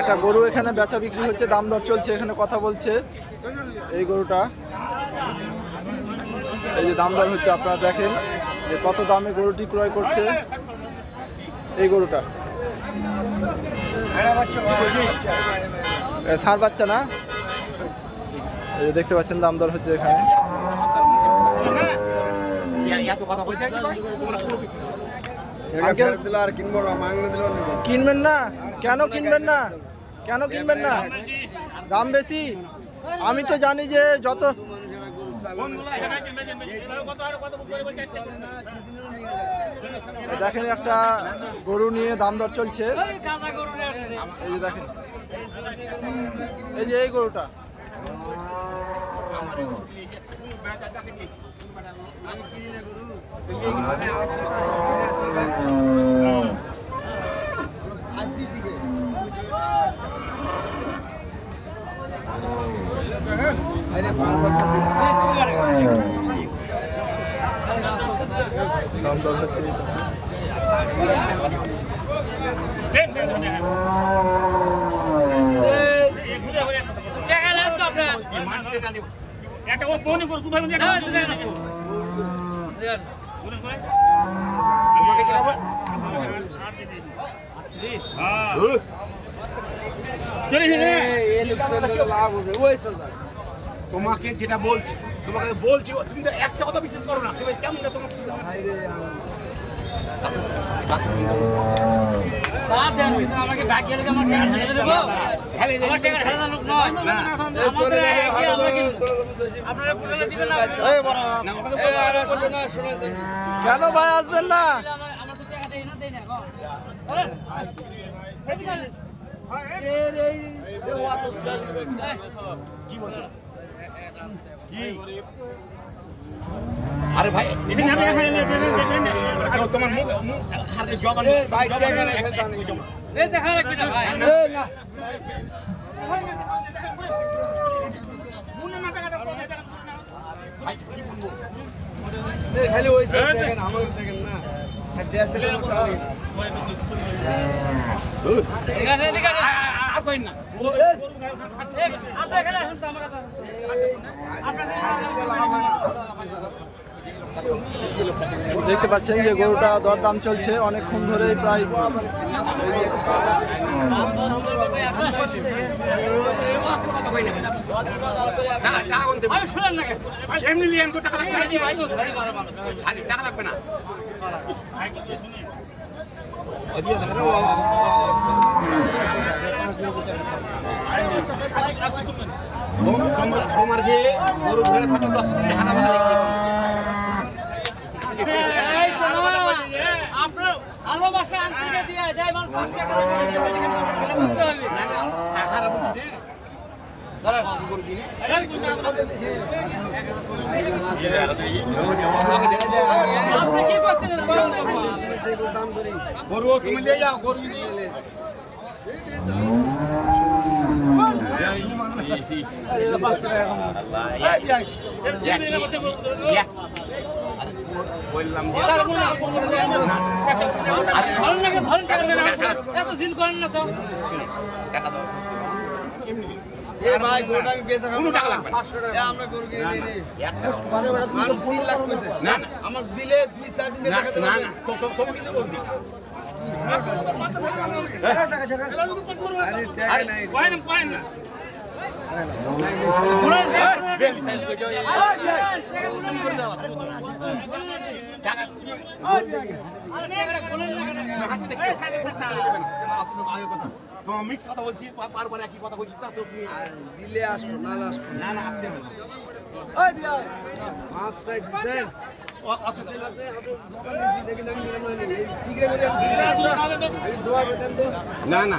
একটা গরু এখানে বেচা বিক্রি হচ্ছে দাম দর চলছে এখানে কথা বলছে। এই গরুটা। এই যে দাম দর হচ্ছে আপনারা দেখেন যে কত দামে গরুটি ক্রয় করছে। এই গরুটা। ষাঁড় বাচ্চা না? এই যে দেখতে পাচ্ছেন দাম দর হচ্ছে এখানে। কিনবেন না? কেন কিনবেন না? কেন কিনবেন না? দাম বেশি? আমি তো জানি যে যত দেখেন একটা গরু নিয়ে দাম দর চলছে। এই যে দেখেন। এই যে এই গরুটা। আমি কিনি না গরু আশি দিকে আরে পাঁচ হাজার দিন দাম দর হচ্ছে একটা ও ফোন করো তুমি একটা কি হবে ওই তোমাকে যেটা বলছি তোমাকে বলছি ও তুমি তো একটা কথা বিশ্বাস করো না। তুমি কেমন না তোমার কেন ভাই আসবেন না কি বলছো? কি আরে ভাই তোমার মুখ ভাই খালি ওই দেখেন আমার দেখেন না যে আসলে আর না এই, আপনি এখানে আসুন তো আমার কাছে দেখতে পাচ্ছেন যে গরুটা দরদাম চলছে অনেকক্ষণ ধরে প্রায় কথা কই না টাকা টাকা কোনতে আমি শুনেন না কেন? এমনি লিয়েন তো টাকা লাগবে না জি ভাই আরে টাকা লাগবে না ওদিকে যাবে না ও, ও, ও, ও। তোম- তোমরা- তোমার যে গরু দশ মিনিট না, ভালোবাসা আন্তরিকে যদি বললাম যে ধরেন না কেন, ধরেন টাকা দাও এ ভাই গরুটা আমি বেচা খাব টাকা লাগবে না। আমরা গরু কিনে নিয়ে নিই একটা মানুষ তিন লাখ কইছে না না আমার দিলে দুই চার দিন বেচা খেতে না তো তো তোমাকে তো বলবি আরে কথা বলছি বারবার একই কথা বলছিস না তো তুমি আর দিলে আসব না আসব না না আসতে হবে না। মাফ চাই দিছেন না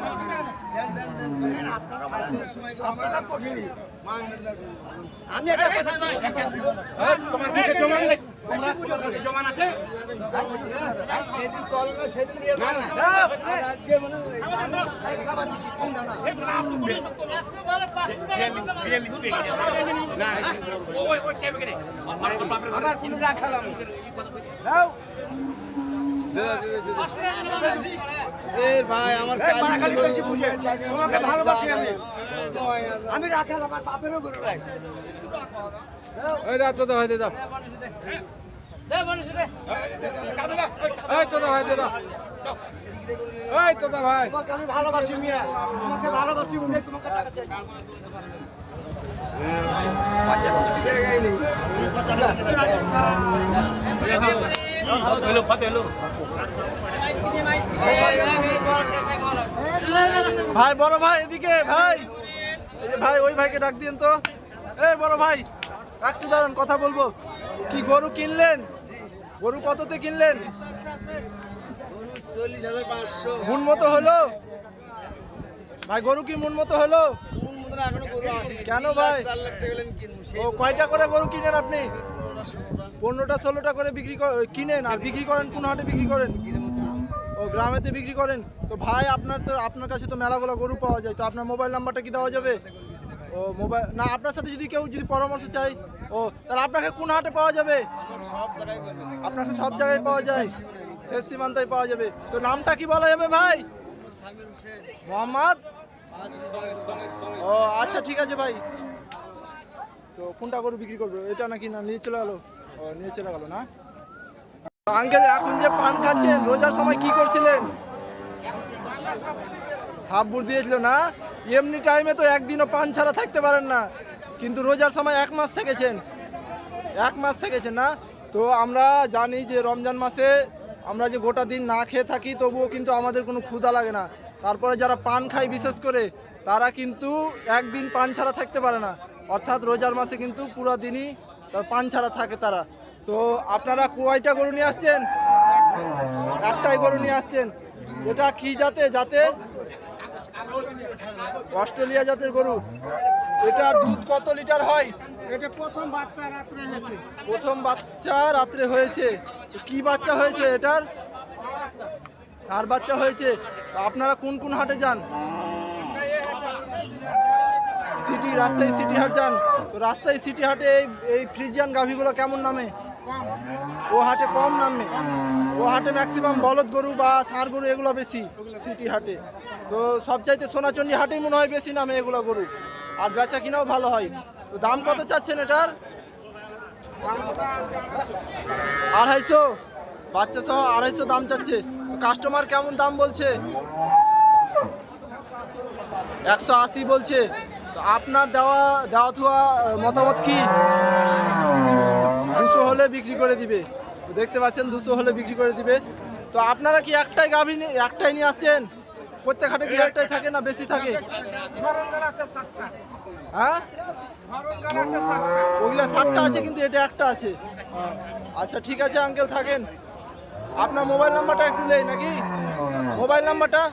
আমি একটা কথা তোমার জমান আছে তো বাপের ঘরে আমার পুলিশ রাখালাম এই কথা কই- দাও পাঁচশো টাকা করে বেশি করে। এ ভাই আমার কাজ বেশি বুঝে তোমাকে ভালোবাসি আমি আমি রাখাল আমার বাপেরও গরু রাখ এই দা তোদা ভাই দে দাও দে বনিস দে। কাঁদে না, ওই এই ভাই দে দাও এই তোদা ভাই তোমাকে আমি ভালোবাসি মিয়া তোমাকে ভালোবাসি বলে তোমাকে টাকা চাই কত এলো কত এলো ভাই বড় ভাই এদিকে ভাই। এই যে ভাই ওই ভাইকে ডাক দিন তো। এই বড় ভাই একটু দাঁড়ান কথা বলব। কি গরু কিনলেন? গরু কততে কিনলেন? ভাই গরু কি কোন ভাই? কয়টা করে গরু কিনেন আপনি? পনেরোটা, ষোলোটা করে বিক্রি কিনেন আর বিক্রি করেন কোন হাটে বিক্রি করেন? গ্রামেতে বিক্রি করেন? তো ভাই, আপনার তো, আপনার কাছে তো মেলাগুলো গরু পাওয়া যায়, তো আপনার মোবাইল নাম্বারটা কি দেওয়া যাবে। ও মোবাইল না, আপনার সাথে যদি কেউ যদি পরামর্শ চাই ও, তাহলে আপনাকে কোন হাটে পাওয়া যাবে। আপনাকে সব জায়গায় পাওয়া যায়। শেষ সীমান্তায় পাওয়া যাবে। তো নামটা কি বলা যাবে ভাই? মোহাম্মদ। ও আচ্ছা ঠিক আছে ভাই। তো কোনটা গরু বিক্রি করবে? এটা নাকি না, নিয়ে চলে গেলো? ও, নিয়ে চলে গেলো না? আঙ্কেল, এখন যে পান খাচ্ছেন, রোজার সময় কি করছিলেন? সাবুর দিয়েছিল না? এমনি টাইমে তো একদিনও পান ছাড়া থাকতে পারেন না। কিন্তু রোজার সময় এক মাস থেকেছেন। এক মাস থেকেছেন না? তো আমরা জানি যে রমজান মাসে আমরা যে গোটা দিন না খেয়ে থাকি, তবুও কিন্তু আমাদের কোনো ক্ষুধা লাগে না। তারপরে যারা পান খায় বিশেষ করে, তারা কিন্তু একদিন পান ছাড়া থাকতে পারে না। অর্থাৎ রোজার মাসে কিন্তু পুরো দিনই পান ছাড়া থাকে তারা। তো আপনারা কয়টা গরু নিয়ে আসছেন? একটাই গরু নিয়ে আসছেন। এটা কি জাতে? যাতে অস্ট্রেলিয়া জাতের গরু। এটার দুধ কত লিটার হয়? এটা প্রথম বাচ্চা রাত্রে হয়েছে। প্রথম বাচ্চা রাত্রে হয়েছে। কি বাচ্চা হয়েছে এটার? সার বাচ্চা হয়েছে। তো আপনারা কোন কোন হাটে যান? সিটি রাজশাহী সিটি হাট যান। তো রাজশাহী সিটি হাটে এই এই ফ্রিজিয়ান গাভীগুলো কেমন নামে? ও হাটে কম নামে। ও হাটে ম্যাক্সিমাম বলদ গরু বা ষাঁড় গরু এগুলো বেশি, সিটি হাটে। তো সবচাইতে সোনাচন্ডী হাটেই মনে হয় বেশি নামে এগুলো গরু। আর বেচা কিনাও ভালো হয়। তো দাম কত চাচ্ছেন এটার? আড়াইশো। বাচ্চা সহ আড়াইশো দাম চাচ্ছে। কাস্টমার কেমন দাম বলছে? একশো আশি বলছে। আপনার দেওয়া দেওয়া থুয়া মতামত কি? হলে বিক্রি করে দিবে। দেখতে পাচ্ছেন দুশো হলে বিক্রি করে দিবে। তো আপনারা কি একটাই গাভী একটাই নিয়ে আসছেন? প্রত্যেক হাটে কি একটাই থাকে না বেশি থাকে? হ্যাঁ? ওগুলা সাতটা আছে কিন্তু এটা একটা আছে। আচ্ছা ঠিক আছে আঙ্কেল থাকেন। আপনার মোবাইল নাম্বারটা একটু নেই নাকি? মোবাইল নাম্বারটা?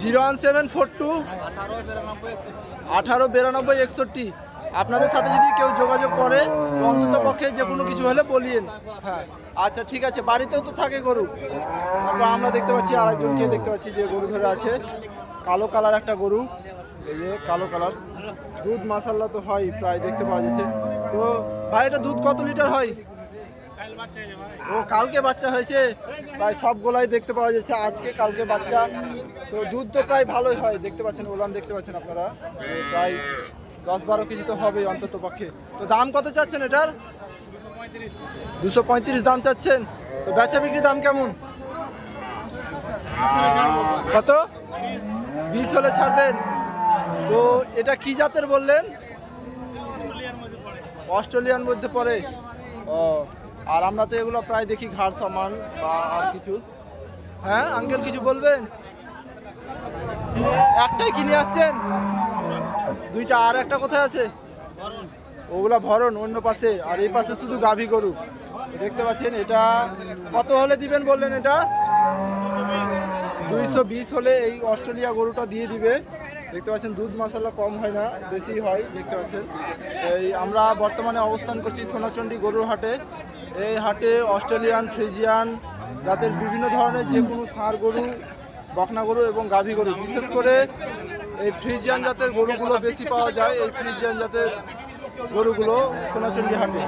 Zero one seven four two আঠারো বিরানব্বই একষট্টি। আপনাদের সাথে যদি কেউ যোগাযোগ করে তো অন্তত পক্ষে যে কোনো কিছু হলে বলিয়েন। হ্যাঁ। আচ্ছা ঠিক আছে। বাড়িতেও তো থাকে গরু। তারপর আমরা দেখতে পাচ্ছি আরেকজনকে, দেখতে পাচ্ছি যে গরু ধরে আছে। কালো কালার একটা গরু। এই যে কালো কালার। দুধ মাসাল্লা তো হয়, প্রায় দেখতে পাওয়া যাচ্ছে। তো ভাই, এটা দুধ কত লিটার হয়? ও, কালকে বাচ্চা হয়েছে। প্রায় সবগুলাই দেখতে পাওয়া যাচ্ছে। আজকে, কালকে বাচ্চা। তো দুধ তো প্রায় ভালোই হয়। দেখতে পাচ্ছেন ওলান দেখতে পাচ্ছেন আপনারা। প্রায় দশ বারো কেজি তো হবে অন্তত পক্ষে। তো দাম কত চাচ্ছেন এটার? দুশো পঁয়ত্রিশ। দাম চাচ্ছেন। তো বেচা বিক্রি দাম কেমন? কত? বিশ হলে ছাড়বেন। তো এটা কি জাতের বললেন? অস্ট্রেলিয়ান মধ্যে পড়ে। ও, আর আমরা তো এগুলো প্রায় দেখি ঘাড় সমান বা আর কিছু। হ্যাঁ আঙ্কেল কিছু বলবেন? একটাই কিনে আসছেন? দুইটা আর একটা কোথায় আছে? ওগুলা ভরণ, অন্য পাশে। আর এই পাশে শুধু গাভী গরু। দেখতে পাচ্ছেন, এটা কত হলে দিবেন বললেন এটা? দুইশো বিশ হলে এই অস্ট্রেলিয়া গরুটা দিয়ে দিবে। দেখতে পাচ্ছেন, দুধ মশলা কম হয় না, বেশি হয়, দেখতে পাচ্ছেন। এই আমরা বর্তমানে অবস্থান করছি সোনাচণ্ডী গরুর হাটে। এই হাটে অস্ট্রেলিয়ান, ফ্রিজিয়ান জাতের বিভিন্ন ধরনের যে কোনো ষাঁড় গরু, বকনা গরু এবং গাভী গরু। বিশেষ করে এই ফ্রিজিয়ান জাতের গরুগুলো বেশি পাওয়া যায় এই ফ্রিজিয়ান জাতের গরুগুলো সোনাচন্ডি হাটে।